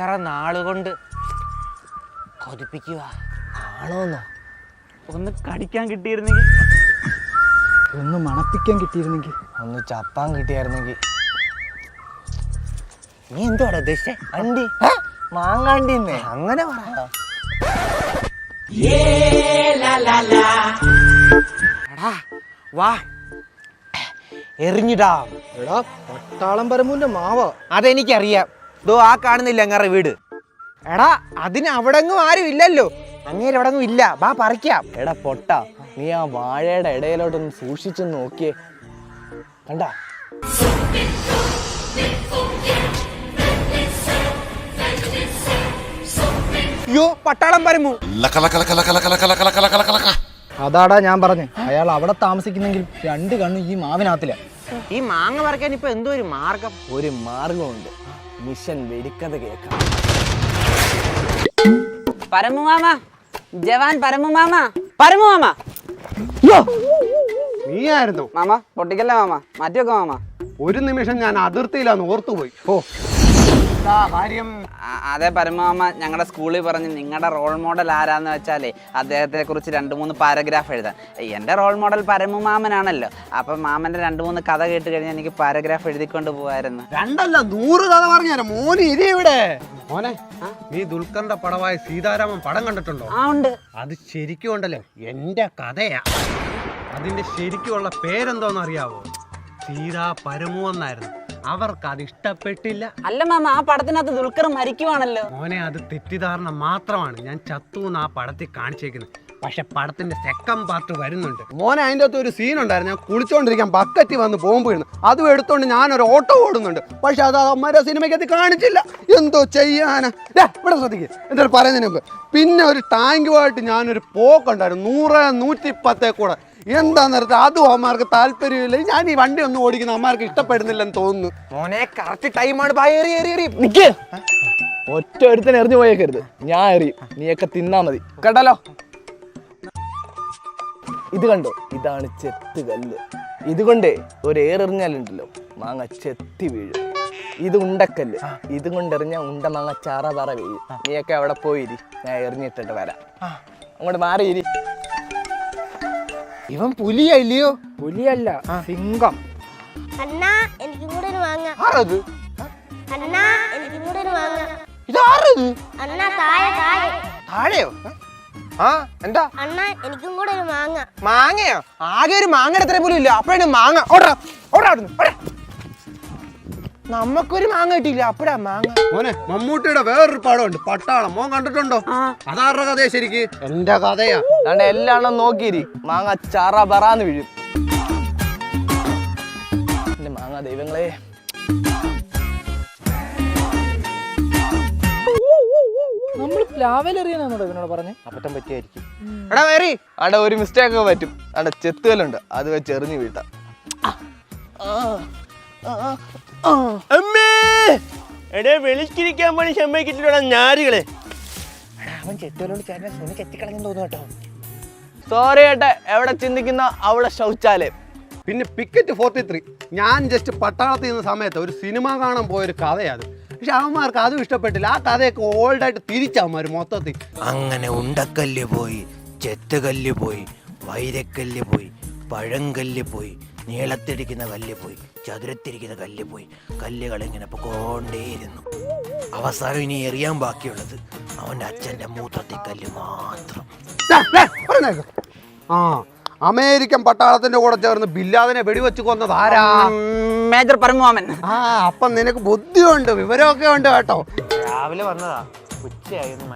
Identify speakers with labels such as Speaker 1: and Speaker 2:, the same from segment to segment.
Speaker 1: എത്ര നാളുകൊണ്ട് കൊതിപ്പിക്കുക
Speaker 2: ആണോന്നോ?
Speaker 3: ഒന്ന് കടിക്കാൻ കിട്ടിയിരുന്നെങ്കിൽ.
Speaker 2: ഒന്ന് മണപ്പിക്കാൻ കിട്ടിയിരുന്നെങ്കിൽ.
Speaker 1: ഒന്ന് ചപ്പാൻ കിട്ടിയായിരുന്നെങ്കിൽ. നീ എന്തുവാടാ ഉദ്ദേശിച്ചേ?
Speaker 2: അണ്ടി. മാങ്ങാണ്ടി
Speaker 1: അങ്ങനെ പറയാ വാ. എറിഞ്ഞിടാം.
Speaker 2: എടാ പട്ടാളം പരമുന്റെ മാവ.
Speaker 1: അതെനിക്കറിയാം. ദോ ആ കാണുന്നില്ല അങ്ങേറെ വീട്. എടാ അതിന് അവിടെങ്ങും ആരും ഇല്ലല്ലോ. അങ്ങേര് അവിടെങ്ങും ഇല്ല. ബാ പറിക്കാം.
Speaker 2: എടാ പൊട്ട. നീ ആ വാഴയുടെ ഇടയിലോട്ടൊന്ന് സൂക്ഷിച്ചു നോക്കിയേ. കണ്ട?
Speaker 1: പട്ടാളം
Speaker 2: അതാടാ ഞാൻ പറഞ്ഞു. അയാൾ അവിടെ താമസിക്കുന്നെങ്കിൽ രണ്ട് കണ്ണും ഈ മാവിനകത്തില്ല
Speaker 1: ഈ മാങ്ങ പറിക്കാൻ ഇപ്പൊ എന്തോ ഒരു മാർഗം?
Speaker 2: ഒരു മാർഗമുണ്ട്. മിഷൻ വെടിക്കഥ കേൾക്കാം.
Speaker 3: പരമുമാമ ജവാൻ പരമുമാമ പരമുമാമ.
Speaker 4: നീയായിരുന്നു.
Speaker 3: മാമ പൊട്ടിക്കല്ലേ മാമ? മാറ്റി വെക്കാം മാമ.
Speaker 4: ഒരു നിമിഷം ഞാൻ അതിർത്തിയിലാന്ന് ഓർത്തുപോയി. ഓ കാര്യം?
Speaker 3: അതെ പരമാമ ഞങ്ങളുടെ സ്കൂളിൽ പറഞ്ഞ് നിങ്ങളുടെ റോൾ മോഡൽ ആരാന്ന് വെച്ചാലേ അദ്ദേഹത്തെ കുറിച്ച് രണ്ട് മൂന്ന് പാരഗ്രാഫ് എഴുതാൻ. എന്റെ റോൾ മോഡൽ പരമമാമനാണല്ലോ. അപ്പം മാമന്റെ രണ്ട് മൂന്ന് കഥ കേട്ട് കഴിഞ്ഞാൽ എനിക്ക് പാരഗ്രാഫ് എഴുതിക്കൊണ്ട് പോവായിരുന്നു.
Speaker 4: രണ്ടല്ല നൂറ് കഥ പറഞ്ഞു മോന് ഇരി ഇവിടെ. മോനെ നീ ദുൽഖറിന്റെ പടമായ സീതാരാമൻ പടം കണ്ടിട്ടുണ്ടോ?
Speaker 3: ആ ഉണ്ട്.
Speaker 4: അത് ശരിക്കും ഉണ്ടല്ലോ? എന്റെ കഥയാ. അതിന്റെ ശരിക്കുള്ള പേരെന്തോന്ന് അറിയാവോ സീതാ പരമു എന്നായിരുന്നു. അവർക്ക് അത് ഇഷ്ടപ്പെട്ടില്ല.
Speaker 3: അല്ല മാമ ആ പടത്തിനകത്ത് ദുൽഖർ മരിക്കുവാണല്ലോ.
Speaker 4: മോനെ അത് തെറ്റിദ്ധാരണ മാത്രമാണ്. ഞാൻ ചത്തു എന്ന് ആ പടത്തിൽ കാണിച്ചേക്കുന്നത്. പക്ഷെ പടത്തിന്റെ സെക്കൻഡ് പാർട്ട് വരുന്നുണ്ട്. മോനെ അതിന്റെ അകത്ത് ഒരു സീൻ ഉണ്ടായിരുന്നു. ഞാൻ കുളിച്ചോണ്ടിരിക്കാൻ ബക്കറ്റ് വന്ന് ബോംബ് വീഴുന്നു അതും എടുത്തോണ്ട് ഞാനൊരു ഓട്ടോ ഓടുന്നുണ്ട്. പക്ഷെ അത് അമ്മമാരെ സിനിമയ്ക്കകത്ത് കാണിച്ചില്ല. എന്തോ ചെയ്യാനാ? ദേ, ഇവിടെ ശ്രദ്ധിക്കുക എന്തായാലും പറയുന്നതിന് മുമ്പ്. പിന്നെ ഒരു ടാങ്കുമായിട്ട് ഞാനൊരു പോക്കുണ്ടായിരുന്നു നൂറ് നൂറ്റി പത്തേ കൂടെ. എന്താ നേരത്തെ അതും അമ്മമാർക്ക് താല്പര്യമില്ല. ഞാൻ ഈ വണ്ടി ഒന്നും ഓടിക്കുന്ന അമ്മമാർക്ക് ഇഷ്ടപ്പെടുന്നില്ലെന്ന് തോന്നുന്നു.
Speaker 1: മോനെ കറക്റ്റ് ടൈമാണ്
Speaker 2: നിക്ക്. ഒറ്റ ഒരുത്തൻ എറിഞ്ഞു പോയേക്കരുത്. ഞാൻ എറിയും. നീയൊക്കെ തിന്നാ മതി. കേട്ടല്ലോ? ഇത് കണ്ടോ? ഇതാണ് ചെത്ത് കല്ല്. ഇതുകൊണ്ടേ ഒരു ഏറെറിഞ്ഞാലുണ്ടല്ലോ. മാങ്ങ ചെത്തി വീഴും. ഇത് ഉണ്ടക്കല്ല്. ഇത് കൊണ്ടെറിഞ്ഞ ഉണ്ട മാങ്ങ ചാറ പറ വീഴും. നീയൊക്കെ അവിടെ പോയിരി ഞാൻ എറിഞ്ഞിട്ടിട്ട് വരാം. അങ്ങോട്ട് മാറിയിരി
Speaker 1: ഇവൻ പുലിയല്ലയോ?
Speaker 2: പുലിയല്ല സിംഹം.
Speaker 5: അണ്ണാ എനിക്കും കൂടെ ഒരു വാങ്ങ
Speaker 1: ആരത്?
Speaker 5: അണ്ണാ എനിക്കും കൂടെ ഒരു വാങ്ങ
Speaker 1: ഇതാരത്?
Speaker 5: അണ്ണാ താഴെ താഴെ.
Speaker 1: താഴെയോ? ആ എന്താ?
Speaker 5: അണ്ണാ എനിക്കും കൂടെ ഒരു മാങ്ങ.
Speaker 1: മാങ്ങയോ? ആകെ ഒരു മാങ്ങ എടുത്തേ പോലും ഇല്ല. അപ്പോഴാണ് മാങ്ങ. ഓടാ ഓടാ അവിടുന്ന്, ഓടാ. നമുക്കൊരു മാങ്ങ കിട്ടിയില്ല. അപ്പഴാ മാങ്ങ.
Speaker 4: മോനെ മമ്മൂട്ടിയുടെ വേറൊരു പടമുണ്ട്. പട്ടാളം. മോൻ കണ്ടിട്ടുണ്ടോ? അതാരുടെ കഥയാ ശരിക്ക്? എന്റെ കഥയാ.
Speaker 2: അതുകൊണ്ട് എല്ലാം നോക്കിയിരി. മാങ്ങ ചാറ പറന്ന് വീഴും. എന്റെ മാങ്ങ ദൈവങ്ങളെ. നമ്മൾ പ്ലാവൽ എറിയാനാണോ ഇവനോട് പറഞ്ഞ്?
Speaker 1: അപ്പറ്റം പറ്റിയായിരിക്കും. എടാ വേറി.
Speaker 2: അവിടെ ഒരു മിസ്റ്റേക്ക് ഒക്കെ പറ്റും. അവിടെ ചെത്തുകലുണ്ട് അത് വെച്ച് എറിഞ്ഞു വീഴ്ത്താം.
Speaker 6: അമ്മേ! എടേ വെളിച്ചിരിക്കാൻ പണി സമ്മതിക്കിട്ടില്ല ഞാരുകളെ.
Speaker 1: അവൻ ചെത്തോലോട് ചേട്ടനെ സുനി ചെത്തിക്കളഞ്ഞെന്ന് തോന്നുന്നു കേട്ടോ.
Speaker 2: സോറി ഏട്ടെ എവിടെ ചിന്തിക്കുന്ന അവളെ ശൗചാലയം
Speaker 4: പിന്നെ പിക്കറ്റ് ഫോർട്ടി ത്രീ ഞാൻ ജസ്റ്റ് പട്ടാളത്തിൽ നിന്ന സമയത്ത് ഒരു സിനിമ കാണാൻ പോയൊരു കഥയാണ് പക്ഷെ അവന്മാർക്ക് അതും ഇഷ്ടപ്പെട്ടില്ല. ആ കഥയൊക്കെ ഓൾഡായിട്ട് തിരിച്ചവന്മാർ മൊത്തത്തിൽ.
Speaker 7: അങ്ങനെ ഉണ്ടക്കല്ല് പോയി ചെത്തുകല്ല് പോയി വൈരക്കല്ല് പോയി പഴങ്കല്ല് പോയി നീളത്തിരിക്കുന്ന കല്ല് പോയി ചതുരത്തിരിക്കുന്ന കല്ല് പോയി. കല്ലുകൾ ഇങ്ങനെ പൊക്കോണ്ടേയിരുന്നു അവസാനം ഇനി എറിയാൻ ബാക്കിയുള്ളത് അവന്റെ അച്ഛന്റെ മൂത്രത്തെ കല്ല് മാത്രം.
Speaker 4: ആ അമേരിക്കൻ പട്ടാളത്തിന്റെ കൂടെ ചേർന്ന് ബില്ലാദിനെ വെടിവെച്ച് കൊന്നത് ആരാ?
Speaker 3: മേജർ പരമമാമൻ.
Speaker 4: ആ അപ്പൊ നിനക്ക് ബുദ്ധിയുണ്ട് വിവരമൊക്കെ ഉണ്ട് കേട്ടോ.
Speaker 1: രാവിലെ വന്നതാ. ഉച്ചയായിരുന്നു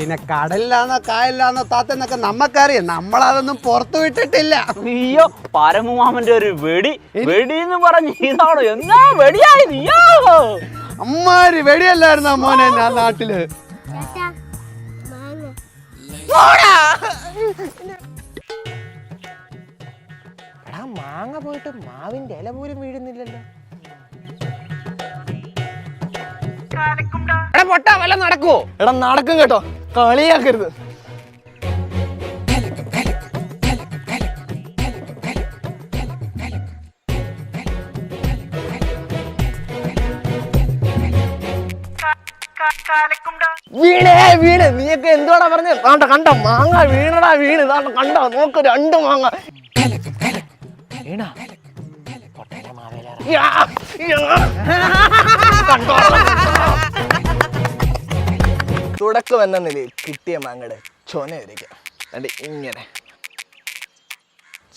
Speaker 4: പിന്നെ കടലിലാന്നോ കായലിലാന്നോ താത്തെന്നൊക്കെ നമ്മക്കറിയാം. നമ്മളതൊന്നും പുറത്തു വിട്ടിട്ടില്ല.
Speaker 3: അയ്യോ പരമുമാമന്റെ ഒരു വെടി. വെടി എന്ന് പറഞ്ഞ് ഇതാണോ? എന്നാ വെടിയായി നീയോ?
Speaker 4: അമ്മാരി വെടിയല്ലായിരുന്നു മോനെ ഞാൻ
Speaker 5: നാട്ടിൽ?
Speaker 1: എടാ മാങ്ങ പോയിട്ട് മാവിന്റെ ഇല പോലും വീഴുന്നില്ലല്ലോ. എടാ പൊട്ടാ വല്ല നടക്കുവോ?
Speaker 2: എടാ നടക്കും കേട്ടോ. കളിയാക്കരുത്. വീണ് നീയൊക്കെ എന്തുവാടാ പറഞ്ഞ? താണ്ട കണ്ട? മാങ്ങ വീണടാ വീണ്. താണ്ട കണ്ട? നോക്ക് രണ്ട് മാങ്ങ. കണ്ടോ. തുടക്കം എന്ന നിലയിൽ കിട്ടിയ മാങ്ങയുടെ ചോന വരയ്ക്കാം അണ്ട് ഇങ്ങനെ.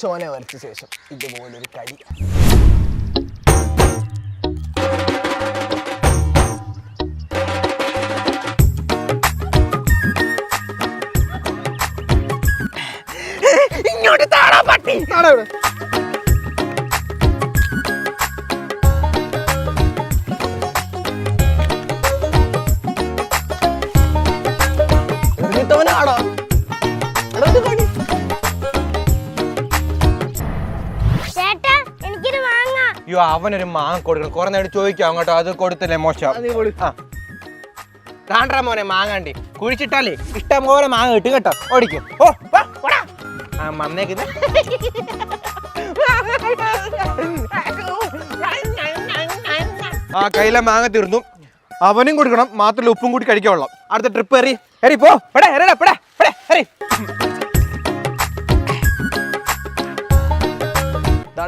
Speaker 2: ചോന വരച്ച ശേഷം ഇതുപോലൊരു കടി. ഇങ്ങോട്ട് താടാ പട്ടി. എന്നിട്ടവനാടോ
Speaker 1: അയ്യോ അവനൊരു മാങ്ങ കൊടുക്കണം കുറെ നേരം ചോദിക്കാം അങ്ങോട്ടോ. അത് കൊടുത്തില്ലേ മോശം? താണ്ടാ മോനെ മാങ്ങാണ്ടി. കുഴിച്ചിട്ടാലേ ഇഷ്ടം പോലെ മാങ്ങ കിട്ടും കേട്ടോ. ഓടിക്കും. ഓ. ആ മന്നേക്കുന്ന ആ കയ്യിലെ മാങ്ങ തീർന്നു. അവനും കൊടുക്കണം. മാത്രമല്ല ഉപ്പും കൂടി കഴിക്കാവുള്ളൂ അടുത്ത ട്രിപ്പ് എറി എറി പോടാ എറിടാ പടാ പടാ എറി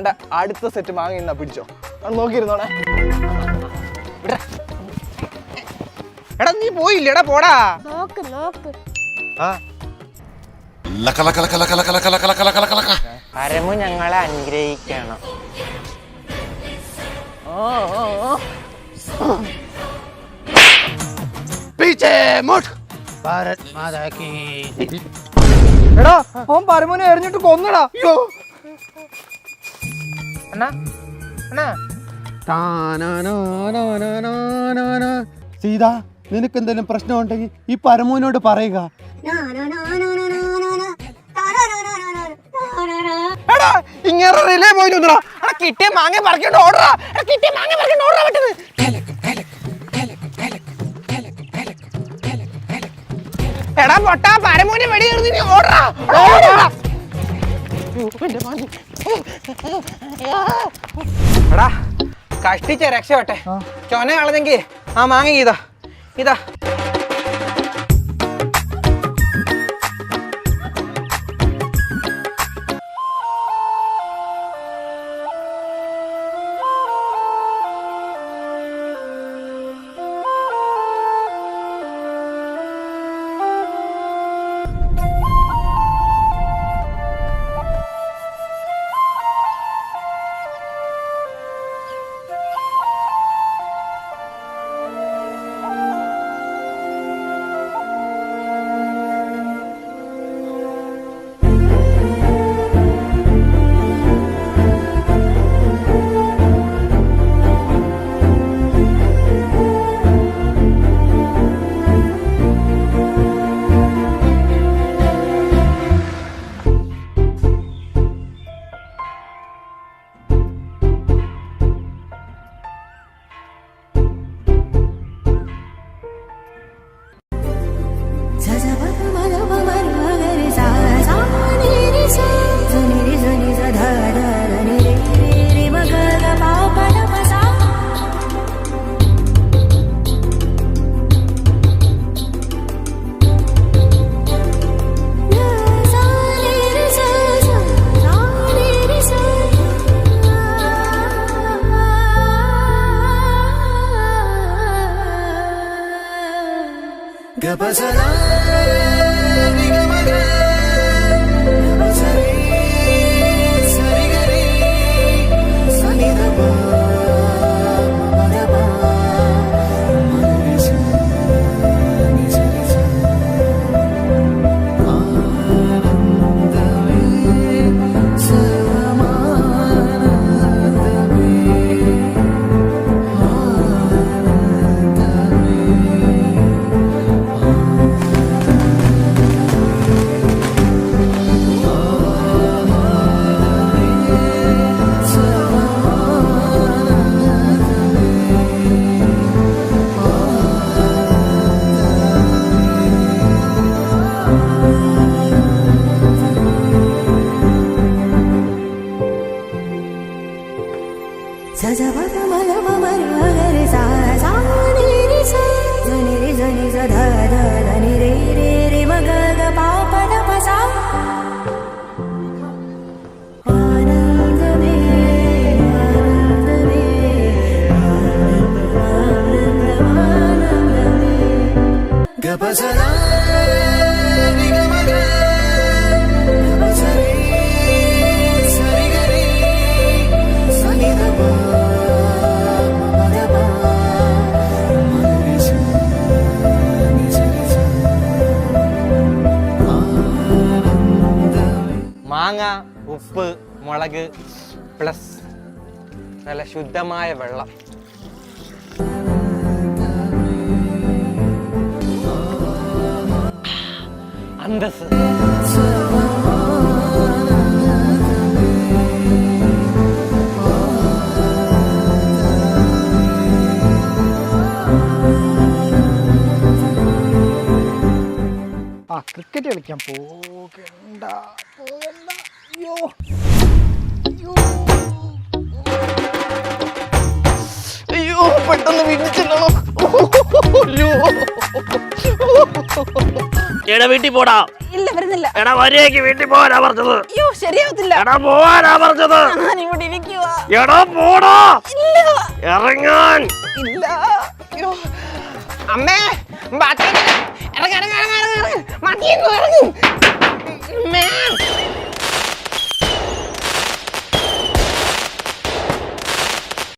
Speaker 2: വേണ്ട. അടുത്ത സെറ്റ് മാങ്ങ ഇന്നാ പിടിച്ചോ. അത് നോക്കിയിരുന്നോണേ.
Speaker 1: എടാ നീ പോയില്ല എടാ പോടാ.
Speaker 5: നോക്ക്
Speaker 1: പരമു ഞങ്ങളെ അനുഗ്രഹിക്കണം. എടാ എറിഞ്ഞിട്ട് കൊന്നടാ. അയ്യോ. അണ്ണാ അണ്ണാ.
Speaker 4: താനാനാനാനാനാനാ. സീത നിനക്ക് എന്തെങ്കിലും പ്രശ്നം ഉണ്ടെങ്കിൽ ഈ പരമോനോട് പറയുക.
Speaker 1: എടാ ഇങ്ങനെ റിലേ കിട്ടിയ മാങ്ങ പറിക്കൊണ്ട് ഓടറാ എടാ കിട്ടിയ മാങ്ങ പറിക്കൊണ്ട് ഓടറാ പറ്റുന്നത് എടാ പൊട്ടാ പരമോനെ വെടി എറിഞ്ഞ് നീ ഓടറാ ഓടറാ. എന്റെ മാങ്ങ. എടാ കഷ്ടിച്ച രക്ഷപ്പെട്ടെ. ചൊന കളഞ്ഞെങ്കി ആ മാങ്ങ ഇതാ. ഇതാ.
Speaker 8: tapas allá va.
Speaker 1: മാങ്ങ ഉപ്പ് മുളക് പ്ലസ് നല്ല ശുദ്ധമായ വെള്ളം. അന്തസ്
Speaker 9: ക്രിക്കറ്റ് കളിക്കാൻ പോകണ്ട പോകണ്ട. അയ്യോ.
Speaker 2: അയ്യോ. പെട്ടെന്ന് വീട്ടിൽ ചെല്ലണം. അയ്യോ.
Speaker 6: എടാ വീട്ടിൽ പോടാ.
Speaker 3: ഇല്ല വരുന്നില്ല.
Speaker 6: എടാ വരേക്ക് വീട്ടിൽ പോകാനാ പറഞ്ഞത്.
Speaker 3: അയ്യോ ശരിയാവത്തില്ല.
Speaker 6: എടാ പോവാനാ പറഞ്ഞത്.
Speaker 3: ഞാൻ ഇവിടെ ഇരിക്കുക
Speaker 6: എടാ പോടാ.
Speaker 3: ഇല്ല.
Speaker 6: ഇറങ്ങാൻ.
Speaker 3: ഇല്ല. അയ്യോ.
Speaker 2: അമ്മേ. ഇറങ്ങി ഇറങ്ങി ഇറങ്ങി ഇറങ്ങി മാറ്റിയെന്ന് ഇറങ്ങി